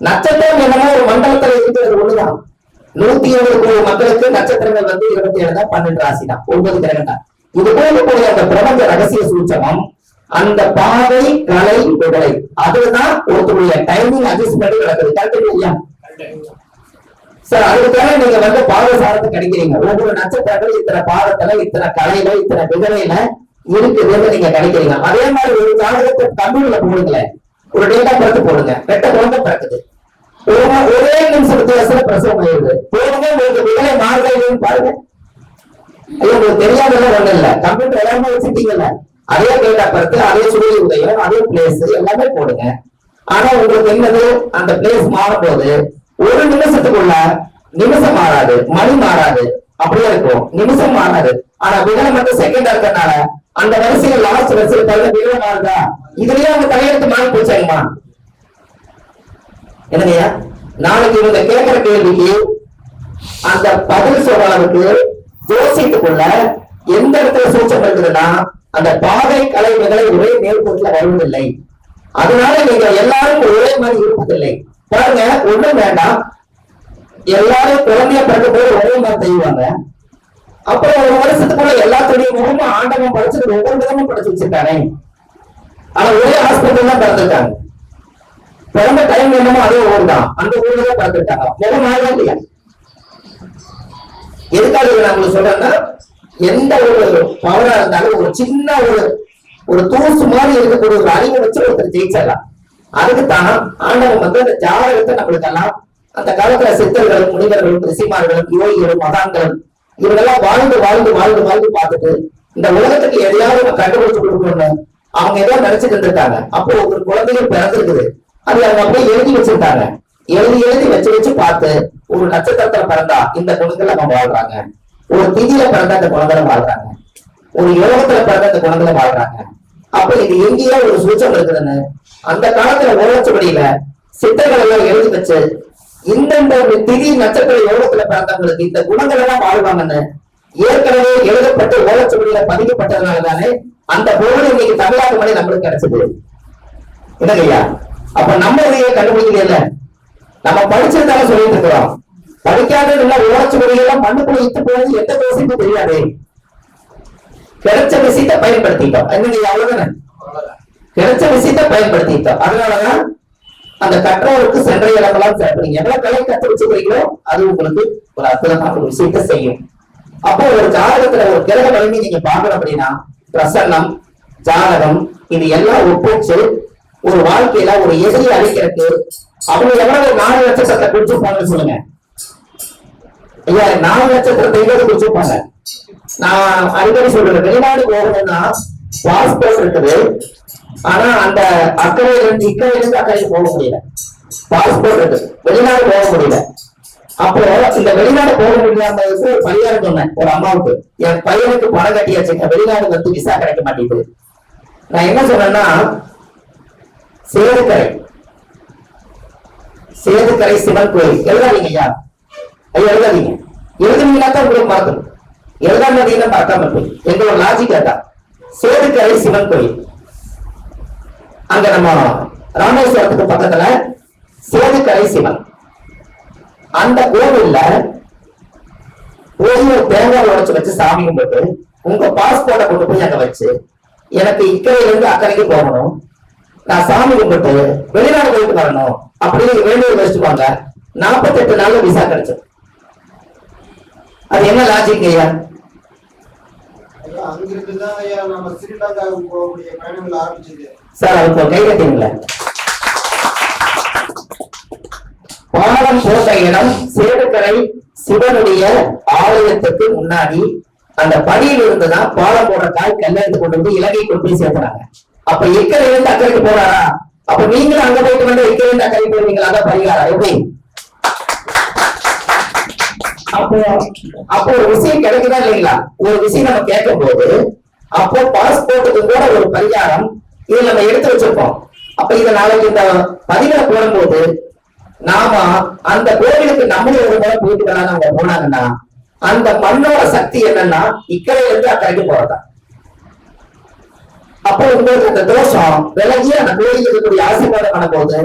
நட்சத்திரம் என்னமோ ஒரு மண்டலத்துல இருக்கிறது ஒண்ணுதான். நூத்தி எழுபது கோடி மக்களுக்கு நட்சத்திரங்கள் வந்து இருபத்தி ஏழு தான் பன்னெண்டு ராசி தான். ஒன்பது கிரகம் தான் இது போகக்கூடிய அந்த பிரபஞ்ச ரகசிய சூட்சமம் அந்த பாதை கலை விடலை அதுதான் ஒருத்தருடைய டைமிங் அட்ஜஸ்ட்மெண்ட் நடக்குது. கரெக்ட் இல்லையா? சார் அதுக்காக நீங்க வந்து பாதசாரத்தை கிடைக்கிறீங்க ஒவ்வொரு நட்சத்திரங்கள் இத்தனை பாதத்துல இத்தனை கலையில இத்தனை விதவையில இருக்குதுன்னு நீங்க கிடைக்கிறீங்க அதே மாதிரி ஒரு ஜாதகத்தை கம்ப்யூட்டர்ல போடுங்களேன். ஒரு டேட்டா பர்த் போடுங்க. ரெட்ட குழந்தை பிறக்குது. ஒரு- ஒரே நிமிஷத்துல சில பிரசவம் ஆயிடுது. போடுங்க உங்களுக்கு விதவை மாறுதல் பாருங்க. ஐயோ உங்களுக்கு தெரியாதெல்லாம் ஒண்ணு இல்ல. கம்ப்யூட்டர் எல்லாமே வச்சுட்டீங்கல்ல. அதே டேட்டா பர்த் அதே சூரிய உதயம் அதே பிளேஸ் எல்லாமே போடுங்க. ஆனா உங்களுக்கு என்னது? அந்த பிளேஸ் மாறும் போது ஒரு நிமிஷத்துக்குள்ள நிமிஷம் மாறாது மணி மாறாது. அப்படியே இருக்கும். நிமிஷம் மாறாது. ஆனா விகடம் மட்டும் செகண்டா இருக்கறனால அந்த வரிசையில் லாஸ்ட் வரிசையில் பாருங்க விகடம் மாறுதா? இதுலயே அவங்க தலையெழுத்து மாறி போச்சாங்கம்மா என்னங்கய்யா நாளைக்கு இவங்க கேட்கிற கேள்விக்கு அந்த பதில் சொல்றதுக்கு யோசித்துக்குள்ள எந்த இடத்துல சூச்சம் இருக்குதுன்னா அந்த பாதை கலைவுகளை ஒரே நேர்கோட்டில் வருவதில்லை. அதனால நீங்க எல்லாரும் ஒரே மாதிரி இருப்பதில்லை. பாருங்க ஒண்ணும் வேண்டாம். எல்லாரும் குழந்தைய பிறக்க போய் ஒரே மாதிரி செய்வாங்க அப்புறம் ஒரு வருஷத்துக்குள்ள எல்லாத்துடைய முகமும் ஆண்டவன் படிச்சுட்டு ஒவ்வொரு விதமும் படிச்சு வச்சிருக்கானே. ஆனா ஒரே ஹாஸ்பிட்டல் தான் பிறந்திருக்காங்க. பிறந்த டைம் என்னமோ அதே ஊர் தான். அந்த ஊர்ல தான் பிறந்துட்டாங்க. முகம் மாறவே இல்லையா? எதுக்காக இதை நான் உங்களுக்கு சொல்றேன்னா எந்த ஒரு பவரா இருந்தாலும் ஒரு சின்ன ஒரு ஒரு தூசு மாதிரி இருக்கக்கூடிய ஒரு அறிவு வச்சு ஒருத்தர் ஜெயிச்சிடலாம். அதுக்குத்தான் ஆண்டவன் வந்து அந்த ஜாதகத்தை நம்மளுக்கெல்லாம் அந்த காலத்துல சித்தர்களும் முனிவர்களும் ரிசிமார்களும் யோகிகளும் மகான்களும் இவங்கெல்லாம் வாழ்ந்து வாழ்ந்து வாழ்ந்து வாழ்ந்து பார்த்துட்டு இந்த உலகத்துக்கு எதையாவது நம்ம கண்டுபிடிச்சு கொடுக்கணும்னு அவங்க ஏதோ நினைச்சிட்டு இருந்திருக்காங்க. அப்போ ஒரு குழந்தைகள் பிறந்திருக்குது. அது அவங்க அப்படியே எழுதி வச்சிருக்காங்க. எழுதி எழுதி வச்சு வச்சு பார்த்து ஒரு நட்சத்திரத்துல பிறந்தா இந்த குணத்துல நம்ம வாழ்றாங்க. ஒரு திதியில பிறந்த அந்த குணங்களை வாழ்றாங்க. ஒரு யோகத்துல பிறந்த அந்த குணத்துல வாழ்றாங்க. அப்ப இது எங்கேயோ ஒரு சூச்சம் இருக்குதுன்னு அந்த காலத்துல ஓலச்சுவடியில சித்தர்கள் எல்லாம் எழுதி வச்சு இந்தந்த ஒரு திதி நட்சத்திர யோகத்துல பிறந்தவங்களுக்கு இந்த குணங்கள் எல்லாம் வாழ்வாங்கன்னு ஏற்கனவே எழுதப்பட்டு ஓலச்சுவடியில பதிக்கப்பட்டதுனால தானே அந்த பொருள் இன்னைக்கு தமிழ்நாட்டு மொழி நம்மளுக்கு கிடைச்சது. இல்லையா அப்ப நம்ம இதையே கண்டுபிடிக்கல நம்ம படிச்சிருந்தாலும் சொல்லிட்டு இருக்கிறோம் படிக்காத நல்லா உழைச்சு எல்லாம் மண்ணுக்குள்ள இட்டு போனது எந்த தோசைக்கும் தெரியாது. கிடைச்ச விஷயத்தை பயன்படுத்திட்டோம். என்னங்க அவ்வளவுதானே கிடைச்ச விஷயத்தை பயன்படுத்திட்டோம். அதனாலதான் அந்த கற்றவருக்கு சென்ற இடமெல்லாம் சேர்ப்பீங்க எவ்வளவு கலை கத்து வச்சுக்கிறீங்களோ அது உங்களுக்கு ஒரு அற்புதமான ஒரு விஷயத்தை செய்யும். அப்போ ஒரு ஜாதகத்துல ஒரு கிரக வலிமை நீங்க பார்க்கணும் அப்படின்னா பிரசன்னம் ஜாதகம் இது எல்லாம் ஒப்பிச்சு ஒரு வாழ்க்கையில ஒரு எதிரி அழிக்கிறதுக்கு அவங்க எவ்வளவு நாலு லட்சத்தை குறிச்சிருப்பாங்கன்னு சொல்லுங்க. ஐயா நாலு லட்சத்திரத்தை எவ்வளவு குறிச்சிருப்பாங்க நான் அடிக்கடி சொல்றேன் வெளிநாடு போகணும்னா பாஸ்போர்ட் இருக்குது. ஆனா அந்த அக்கறையில இருந்து இக்கறையில இருந்து அக்கறைக்கு போக முடியல. பாஸ்போர்ட் இருக்கு வெளிநாடு போக முடியல. அப்போ இந்த வெளிநாடு போக முடியாததுக்கு ஒரு பரிகாரம் சொன்னேன் ஒரு அம்மாவுக்கு. என் பையனுக்கு பணம் கட்டியாச்சுங்க வெளிநாடு வந்து விசா கிடைக்க மாட்டேங்குது. நான் என்ன சொன்னேன்னா சேதுக்கரை. சேதுக்கரை சிவன் கோயில் எழுதாதீங்க ஐயா. ஐயா எழுதாதீங்க. எழுதுனீங்கன்னா தான் உங்களுக்கு மறக்கணும் எழுதாமதீங்கன்னா பார்க்காம போய் எங்களோட லாஜிக் அதான் சேதுக்கரை சிவன் கோயில் அங்க நம்ம ராமேஸ்வரத்துக்கு பக்கத்துல சேதுக்கரை சிவன். அந்த கோவில்ல போய் ஒரு தேங்காய் உடைச்சு வச்சு சாமி கும்பிட்டு உங்க பாஸ்போர்ட்டை கொண்டு போய் அங்க வச்சு எனக்கு இக்கரையிலிருந்து அக்கறைக்கு போகணும். நான் சாமி கும்பிட்டு வெளிநாடு போயிட்டு வரணும் அப்படின்னு வேண்டிய வச்சுப்பாங்க நாற்பத்தெட்டு நாள்ல விசா கிடைச்சது. அது என்ன லாஜிக் ஐயா? சார் அதுக்கு கை கட்டிங்களா பாலம் போட்ட இடம் சேதுக்கரை சிவனுடைய ஆலயத்துக்கு முன்னாடி அந்த படியில் இருந்துதான் பாலம் போடுற காய் கல்ல எடுத்து கொண்டு வந்து இலங்கை கொண்டு போய் சேர்த்துறாங்க அப்ப இக்கரையில இருந்து அக்கறைக்கு போறாரா? அப்ப நீங்களும் அங்க போயிட்டு வந்து இக்கரையில இருந்து அக்கறைக்கு போவீங்களா அதான் பரிகாரம் எப்படி? அப்போ அப்போ ஒரு விஷயம் கிடைக்குதா இல்லைங்களா? ஒரு விஷயம் நம்ம கேட்கும் போது அப்போ பாஸ்போர்ட்டுக்கு கூட ஒரு பரிகாரம் இதை நம்ம எடுத்து வச்சிருப்போம். அப்ப இதை நாளைக்கு இந்த பதிவுல போடும்போது நாம அந்த கோவிலுக்கு நம்மளே ஒரு முறை போயிட்டு வராங்க அவங்க போனாங்கன்னா அந்த மண்ணோட சக்தி என்னன்னா இக்கரையில இருந்து அக்கறைக்கு போறதா. அப்போ உங்களுக்கு அந்த தோஷம் விலகி அந்த கோயில் இருக்கக்கூடிய ஆசீர்வாதம் பண்ணும்போது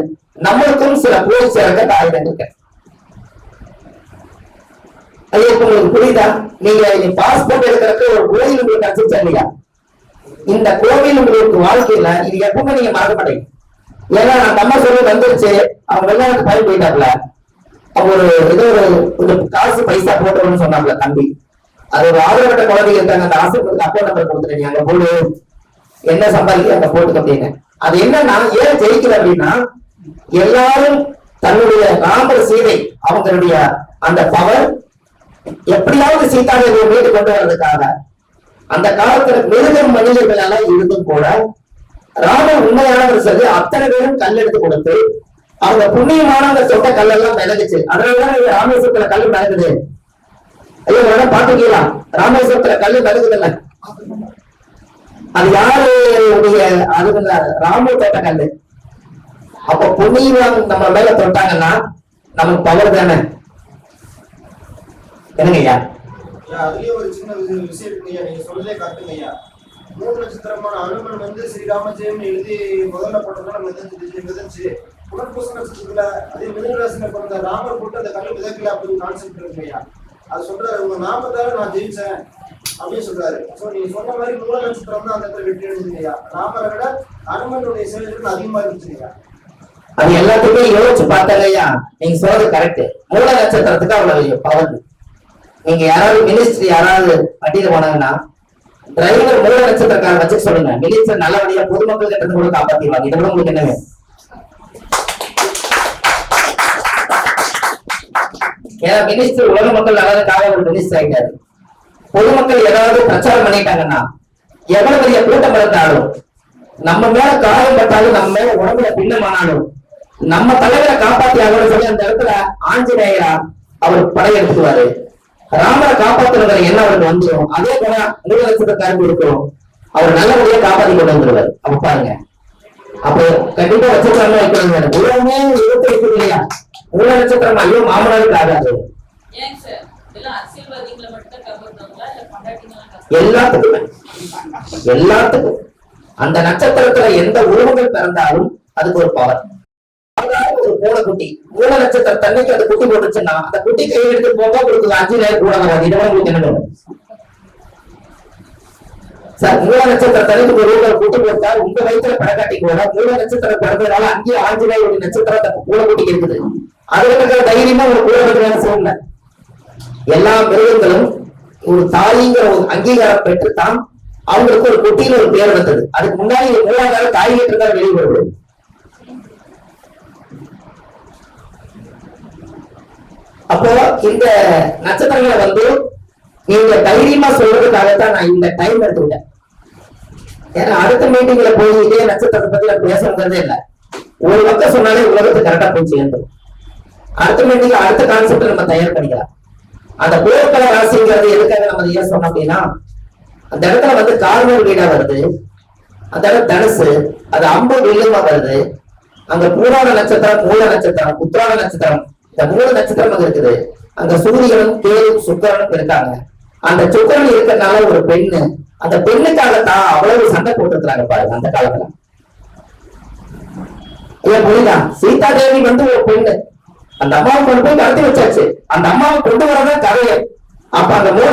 நம்மளுக்கும் சில போய் சேர்க்க ஆயுதங்கள் இருக்கு. ஐயா உங்களுக்கு புரியுதா? நீங்க பாஸ்போர்ட் எடுக்கிறதுக்கு ஒரு கோயில் உங்களுக்கு கிடைச்சிச்சா இல்லையா? இந்த கோவில் உங்களுக்கு வாழ்க்கையில இது எப்பவுமே நீங்க மறக்க மாட்டீங்க. ஏன்னா அந்த அம்மா சொல்லி வந்துருச்சு. அவங்க வெள்ளாட்டுக்கு பயிர் போயிட்டாப்ல அவங்க ஒரு ஏதோ ஒரு கொஞ்சம் காசு பைசா போட்டுருன்னு சொன்னாப்ல தம்பி. அது ஒரு ஆதரவட்ட குழந்தைங்க இருக்காங்க. அந்த ஆசிரியர் அக்கௌண்ட் நம்பர் கொடுத்துருங்க. அங்க போடு. என்ன சம்பாதிக்க அதை போட்டுக்க அப்படின்னு அது என்னன்னா ஏன் ஜெயிக்கல அப்படின்னா எல்லாரும் தன்னுடைய ராமர் சீதை அவங்களுடைய அந்த பவர் எப்படியாவது சீதாவை மீட்டு கொண்டு வர்றதுக்காக. அந்த காலத்துல மிருகம் மனிதர்களால இருந்தும் கூட ராமர் உண்மையானவர் சொல்லி அத்தனை பேரும் கல்லெடுத்து கொடுத்து அவங்க புண்ணியமானவங்க சொட்ட கல்லெல்லாம் விலகுச்சு அதனாலதான் ராமேஸ்வரத்துல கல் மிளகுது ஐயோ வேணா பாத்துக்கலாம் ராமேஸ்வரத்துல கல் மிளகுதுல்ல அது யாருடைய அது ராமர் தொட்ட அப்ப புண்ணியம் நம்ம மேல தொட்டாங்கன்னா நமக்கு பவர் தானே? என்னங்க ஐயா? ஐயா, ஒரு சின்ன விஷயம் விஷயம் இருக்குங்க நீங்க சொல்றதே கரெக்டுங்க மூணு நட்சத்திரமான அனுமன் வந்து ஸ்ரீராம ஜெயம் எழுதி முதல்ல போட்டதுனால மிதந்துச்சு மிதந்துச்சு புனர்பூச நட்சத்திரத்துல அதே மிதனராசில பிறந்த ராமர் போட்டு அந்த கல்லு மிதக்கல அப்படின்னு கான்செப்ட் இருக்கு ஐயா. அது சொல்றாரு உங்க நாமத்தால நான் ஜெயிச்சேன். அப்படின்னு சொல்றாரு. சோ நீங்க சொன்ன மாதிரி மூல நட்சத்திரம் தான் அந்த இடத்துல வெற்றி ராமரை விட அனுமனுடைய செயல்கள் அதிகமா அது எல்லாத்துக்குமே யோசிச்சு பார்த்தாங்க ஐயா நீங்க சொல்றது கரெக்ட் மூல நட்சத்திரத்துக்கு அவ்வளவு பவர் நீங்க யாராவது மினிஸ்ட்ரி யாராவது வண்டியில போனாங்கன்னா டிரைவர் மூல நட்சத்திரக்காரன் வச்சு சொல்லுங்க. மினிஸ்டர் நல்லபடியா பொதுமக்கள் கிட்ட கூட காப்பாத்திடுவாங்க. இதை விட உங்களுக்கு என்ன ஏன்னா மினிஸ்டர் உலக மக்கள் நல்லதுக்காக ஒரு மினிஸ்டர் ஆயிட்டாரு. பொதுமக்கள் ஏதாவது பிரச்சாரம் பண்ணிட்டாங்கன்னா எவ்வளவு பெரிய கூட்டம் இருந்தாலும் நம்ம மேல காயம் பட்டாலும் நம்ம மேல உடம்புல பின்னமானாலும் நம்ம தலைவரை காப்பாத்தி ஆகணும் சொல்லி அந்த இடத்துல ஆஞ்சநேயரா அவர் படையெடுத்துவாரு ராமரை காப்பாத்துறவரை என்ன அவருக்கு வந்துடும் அதே போல மூல நட்சத்திரக்காரங்க இருக்கும் அவர் நல்லபடியா காப்பாத்தி கொண்டு வந்துருவாரு. அப்ப பாருங்க. அப்போ கண்டிப்பா நட்சத்திரமா வைக்கணும் உலகமே இருபத்தி இல்லையா? மூல நட்சத்திரம் ஐயோ மாமனாருக்கு ஆகாது. எல்லாத்துக்குமே. எல்லாத்துக்கும். அந்த நட்சத்திரத்துல எந்த உருவங்கள் பிறந்தாலும் அதுக்கு ஒரு பவர் ஒரு பூனைக்குட்டி. மூல நட்சத்திர தன்னைக்கு அந்த குட்டி போட்டுச்சுன்னா அந்த குட்டி கையை எடுத்து போக உங்களுக்கு அஞ்சு நேரம் கூட வராது உங்களுக்கு என்ன சார் மூல நட்சத்திர தனிக்கு ஒரு ஊழல் குட்டி போட்டா உங்க வயிற்றுல படக்காட்டி கூட மூல நட்சத்திரம் பிறந்ததுனால அங்கேயே ஆஞ்சநேயருடைய நட்சத்திரம் கூட கூட்டி இருக்குது. அதுல இருக்கிற தைரியமா ஒரு கூட வேலை செய்யல எல்லா மிருகங்களும் ஒரு தாயிங்கிற ஒரு அங்கீகாரம் பெற்றுத்தான் அவங்களுக்கு ஒரு குட்டியில ஒரு பேர் வந்தது. அதுக்கு முன்னாடி மூலாதார தாய் தான் வெளியே வருவது அப்போ இந்த நட்சத்திரங்களை வந்து நீங்க தைரியமா சொல்றதுக்காகத்தான் நான் இந்த டைம் எடுத்துக்கிட்டேன். ஏன்னா அடுத்த மீட்டிங்ல போய் இதே நட்சத்திரத்தை பத்தி நான் பேசுறதே இல்லை. ஒரு பக்கம் சொன்னாலே உலகத்துக்கு கரெக்டா போய் சேர்ந்துடும் அடுத்த மீட்டிங்ல அடுத்த கான்செப்ட் நம்ம தயார் பண்ணிக்கலாம். அந்த போர்க்கள ராசிங்கிறது எதுக்காக நம்ம ஏன் சொன்னோம் அப்படின்னா அந்த இடத்துல வந்து கார்வர் வீடா வருது அந்த இடம் தனுசு அது அம்பு வில்லுமா வருது அங்க பூராட நட்சத்திரம் மூல நட்சத்திரம் உத்திராட நட்சத்திரம் இந்த மூணு நட்சத்திரம் அங்க இருக்குது. அங்க சூரியனும் கேதும் சுக்கரனும் இருக்காங்க. அந்த சுக்கரன் இருக்கிறதுனால ஒரு பெண்ணு அந்த பெண்ணுக்காக தான் அவ்வளவு சண்டை போட்டுருக்காங்க பாருங்க அந்த காலத்துல. ஏன் புரியுதா? சீதா தேவி வந்து ஒரு பெண்ணு. அந்த அம்மாவை கொண்டு போய் கடத்தி வச்சாச்சு. அந்த அம்மாவை கொண்டு வரதான் கதையை. அப்ப அந்த மூட